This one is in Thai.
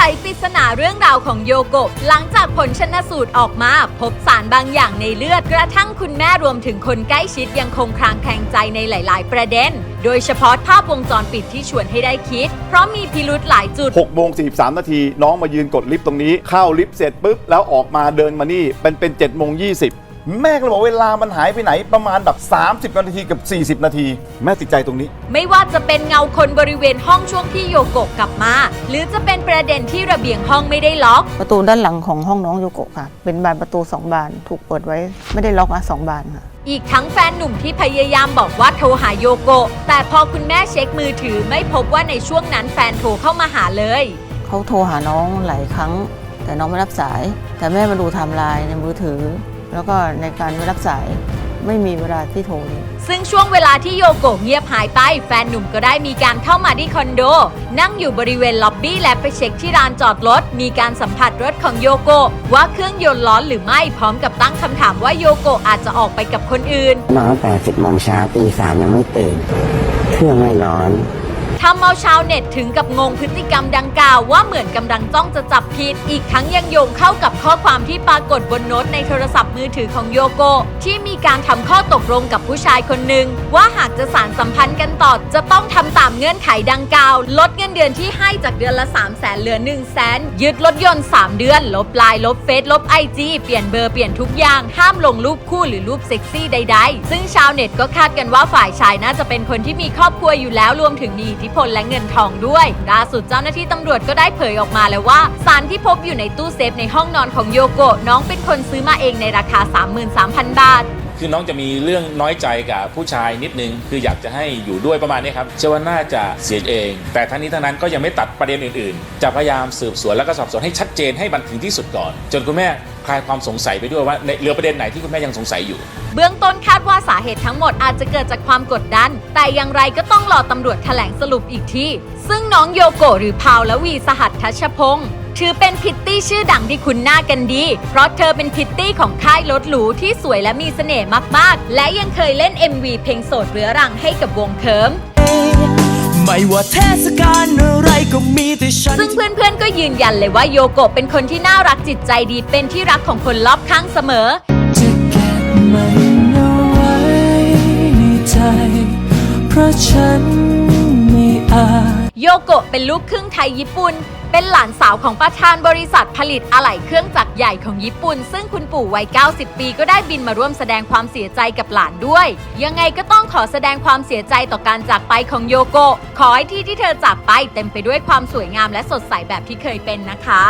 ไขปริศนาเรื่องราวของโยโกะหลังจากผลชนสูตรออกมา พบสารบางอย่างในเลือด กระทั่งคุณแม่รวมถึงคนใกล้ชิดยังคงคลางแคลงใจในหลาย ๆ ประเด็น โดยเฉพาะภาพวงจรปิดที่ชวนให้ได้คิด เพราะมีพิรุธหลายจุด 6โมง43 นาที น้องมายืนกดลิฟต์ตรงนี้ เข้าลิฟต์เสร็จปุ๊บ แล้วออกมาเดินมานี่เป็นเป็น7โมง20 แม่ก็เลยบอกเวลามันหายไปไหนประมาณแบบ 30 นาทีกับ 40 นาที แม่ติดใจตรงนี้ ไม่ว่าจะเป็นเงาคนบริเวณห้องช่วงที่โยโกะกลับมา หรือจะเป็นประเด็นที่ระเบียงห้องไม่ได้ล็อก ประตูด้านหลังของห้องน้องโยโกะค่ะ เป็นบานประตูสองบานถูกเปิดไว้ไม่ได้ล็อกอะสองบานค่ะ อีกทั้งแฟนหนุ่มที่พยายามบอกว่าโทรหาโยโกะแต่พอคุณแม่เช็คมือถือไม่พบว่าในช่วงนั้นแฟนโทรเข้ามาหาเลย เขาโทรหาน้องหลายครั้ง แต่น้องไม่รับสาย แต่แม่มาดูไทม์ไลน์ในมือถือ แล้วก็ในการไม่รับสายไม่มีเวลาที่โทรเลยซึ่งช่วงเวลาที่โยโกะเงียบหายไป แฟนหนุ่มก็ได้มีการเข้ามาที่คอนโด นั่งอยู่บริเวณล็อบบี้และไปเช็คที่ลานจอดรถ มีการสัมผัสรถของโยโกะว่าเครื่องยนต์ร้อนหรือไม่พร้อมกับตั้งคำถามว่าโยโกะอาจจะออกไปกับคนอื่นนอนตั้งแต่สิบโมงเช้าตีสามยังไม่ตื่น เครื่องไม่ร้อน ทำเอาชาวเน็ตถึงกับงงพฤติกรรมดังกล่าวว่าเหมือนกำลังจ้องจะจับผิด อีกทั้งยังโยงเข้ากับข้อความที่ปรากฏบนโน้ตในโทรศัพท์มือถือของโยโกะที่มีการทำข้อตกลงกับผู้ชายคนหนึ่งว่าหากจะสารสัมพันธ์กันต่อจะต้องทำตามเงื่อนไขดังกล่าว ลดเงินเดือนที่ให้จากเดือนละ 3 0 0แสนเหลือ 1 0 0 0 0แสนยึดรถยนต์ 3 เดือน ลบไลน์ลบเฟซลบไอจีเปลี่ยนเบอร์เปลี่ยนทุกอย่างห้ามลงรูปคู่หรือรูปเซ็กซี่ใด ๆ ซึ่งชาวเน็ตก็คาดกันว่าฝ่ายชายน่าจะเป็นคนที่มีครอบครัวอยู่แล้วรวมถึงมีอิทธิพลและเงินทองด้วยล่าสุดเจ้าหน้าที่ตำรวจก็ได้เผยออกมาแล้วว่า สารที่พบอยู่ในตู้เซฟในห้องนอนของโยโกะน้องเป็นคนซื้อมาเองในราคา 33,000 บาท คือน้องจะมีเรื่องน้อยใจกับผู้ชายนิดนึง คืออยากจะให้อยู่ด้วยประมาณนี้ครับเชื่อว่าน่าจะเสียเอง แต่ทั้งนี้ทั้งนั้นก็ยังไม่ตัดประเด็นอื่นๆ จะพยายามสืบสวนแล้วก็สอบสวนให้ชัดเจนให้มันถึงที่สุดก่อน จนคุณแม่ ลายความสงสัยไปด้วยว่าในเหลือประเด็นไหนที่คุณแม่ยังสงสัยอยู่ เบื้องต้นคาดว่าสาเหตุทั้งหมดอาจจะเกิดจากความกดดัน แต่อย่างไรก็ต้องรอตำรวจแถลงสรุปอีกที ซึ่งน้องโยโกะหรือพาวและวีสหัสทัชพงศ์ถือเป็นพิตตี้ชื่อดังที่คุณหน้ากันดี เพราะเธอเป็นพิตตี้ของค่ายรถหรูที่สวยและมีเสน่ห์มากๆ และยังเคยเล่น MV เพลงโสดเรื้อรังให้กับวงเคิม ไม่ว่าเทศกาลอะไรก็มีแต่ฉัน ซึ่งเพื่อนๆ ก็ยืนยันเลยว่าโยโกะเป็นคนที่น่ารักจิตใจดี เป็นที่รักของคนรอบข้างเสมอ จะเก็บมันเอาไว้ในใจ เพราะฉันไม่อาจ โยโกะเป็นลูกครึ่งไทยญี่ปุ่น เป็นหลานสาวของประธานบริษัทผลิตอะไหล่เครื่องจักรใหญ่ของญี่ปุ่น ซึ่งคุณปู่วัย 90 ปีก็ได้บินมาร่วมแสดงความเสียใจกับหลานด้วย ยังไงก็ต้องขอแสดงความเสียใจต่อการจากไปของโยโกะขอให้ที่ที่เธอจากไปเต็มไปด้วยความสวยงามและสดใสแบบที่เคยเป็นนะคะ